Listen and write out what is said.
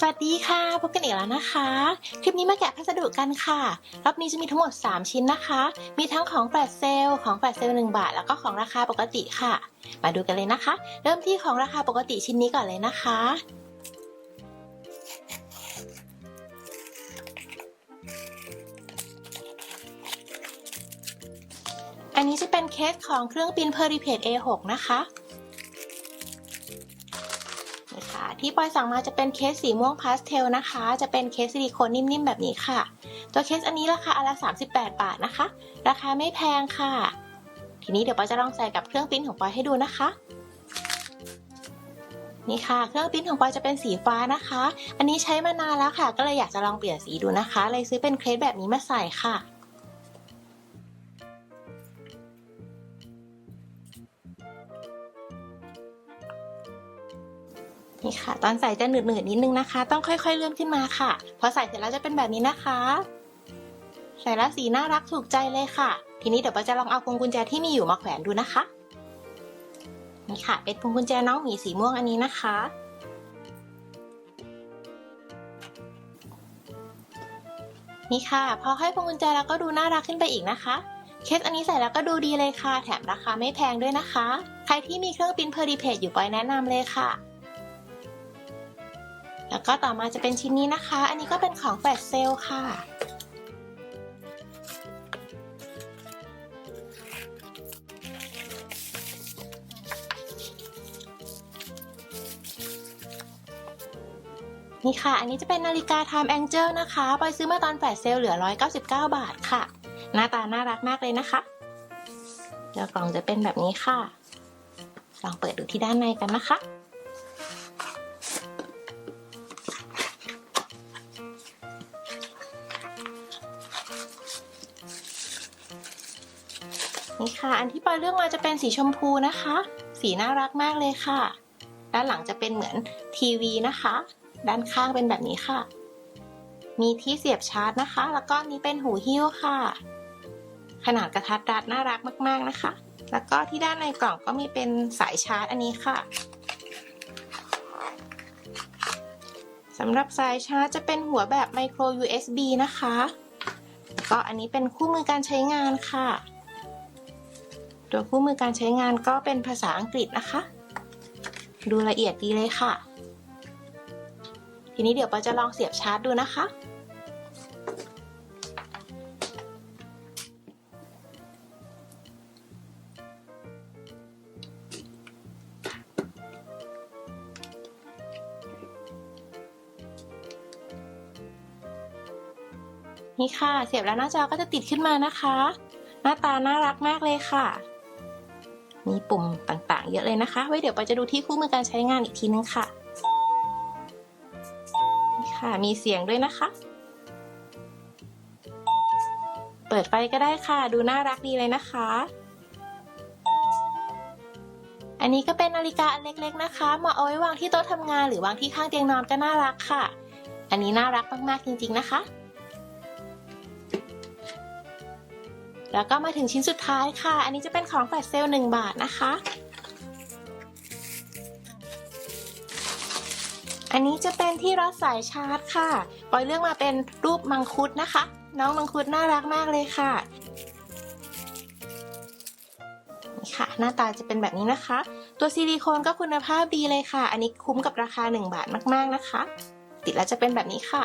สวัสดีค่ะ พบกันอีกแล้วนะคะ คลิปนี้มาแกะพัสดุกันค่ะ รอบนี้จะมีทั้งหมด 3 ชิ้นนะคะ มีทั้งของแฟลชเซลของแฟลชเซลล์1บาท แล้วก็ของราคาปกติค่ะ มาดูกันเลยนะคะ เริ่มที่ของราคาปกติชิ้นนี้ก่อนเลยนะคะ อันนี้จะเป็นเคสของเครื่องปริ้น Peripet A6 นะคะ ค่ะ ที่ปอยสั่งมาจะเป็นเคสสีม่วงพาสเทลนะคะ จะเป็นเคสซิลิโคนนิ่มๆแบบนี้ค่ะ ตัวเคสอันนี้ราคาอันละ 38 บาทนะคะ ราคาไม่แพงค่ะ ทีนี้เดี๋ยวปอยจะลองใส่กับเครื่องปิ้นของปอยให้ดูนะคะนี่ค่ะ เครื่องปิ้นของปอยจะเป็นสีฟ้านะคะ อันนี้ใช้มานานแล้วค่ะ ก็เลยอยากจะลองเปลี่ยนสีดูนะคะ เลยซื้อเป็นเคสแบบนี้มาใส่ค่ะ นี่ค่ะ ตอนใส่จะหนืดๆนิดนึงนะคะ ต้องค่อยๆเลื่อนขึ้นมาค่ะ พอใส่เสร็จแล้วจะเป็นแบบนี้นะคะ ใส่แล้วสีน่ารักถูกใจเลยค่ะ ทีนี้เดี๋ยวปาจะลองเอาพวงกุญแจที่มีอยู่มาแขวนดูนะคะนี่ค่ะ เป็นพวงกุญแจน้องหมีสีม่วงอันนี้นะคะ นี่ค่ะ พอให้พวงกุญแจแล้วก็ดูน่ารักขึ้นไปอีกนะคะเคสอันนี้ใส่แล้วก็ดูดีเลยค่ะ แถมราคาไม่แพงด้วยนะคะ ใครที่มีเครื่องปิ้นเพอร์ดิเพจอยู่ปอยแนะนำเลยค่ะ แล้วก็ต่อมาจะเป็นชิ้นนี้นะคะ อันนี้ก็เป็นของแฟลชเซลค่ะ นี่ค่ะ อันนี้จะเป็นนาฬิกา Time Angel นะคะปอยซื้อมาตอนแฟลชเซลเหลือ 199 บาทค่ะ หน้าตาน่ารักมากเลยนะคะเดี๋ยวกล่องจะเป็นแบบนี้ค่ะ ลองเปิดดูที่ด้านในกันนะคะ นี่ค่ะ อันที่ปอยเลือกมาจะเป็นสีชมพูนะคะ สีน่ารักมากเลยค่ะ ด้านหลังจะเป็นเหมือนทีวีนะคะ ด้านข้างเป็นแบบนี้ค่ะ มีที่เสียบชาร์จนะคะ แล้วก็นี้เป็นหูหิ้วค่ะ ขนาดกระทัดรัดน่ารักมาก ๆนะคะ แล้วก็ที่ด้านในกล่องก็มีเป็นสายชาร์จอันนี้ค่ะสำหรับสายชาร์จจะเป็นหัวแบบ micro USB นะคะ ก็อันนี้เป็นคู่มือการใช้งานค่ะ ตัวคู่มือการใช้งานก็เป็นภาษาอังกฤษนะคะ ดูละเอียดดีเลยค่ะ ทีนี้เดี๋ยวปอจะลองเสียบชาร์จดูนะคะ นี่ค่ะ เสียบแล้วหน้าจอก็จะติดขึ้นมานะคะ หน้าตาน่ารักมากเลยค่ะ มีปุ่มต่างๆ เยอะเลยนะคะ ไว้เดี๋ยวปอจะดูที่คู่มือการใช้งานอีกทีนึงค่ะ ค่ะ มีเสียงด้วยนะคะ เปิดไฟก็ได้ค่ะ ดูน่ารักดีเลยนะคะ อันนี้ก็เป็นนาฬิกาอันเล็กๆนะคะเหมาะเอาไว้วางที่โต๊ะทำงานหรือวางที่ข้างเตียงนอนก็น่ารักค่ะ อันนี้น่ารักมากๆจริงๆนะคะ แล้วก็มาถึงชิ้นสุดท้ายค่ะ อันนี้จะเป็นของแฟลชเซลล์1บาทนะคะ อันนี้จะเป็นที่รัดสายชาร์จค่ะ ปอยเลือกมาเป็นรูปมังคุดนะคะ น้องมังคุดน่ารักมากเลยค่ะนี่ค่ะ หน้าตาจะเป็นแบบนี้นะคะ ตัวซิลิโคนก็คุณภาพดีเลยค่ะ อันนี้คุ้มกับราคา 1 บาทมากๆนะคะ ติดแล้วจะเป็นแบบนี้ค่ะ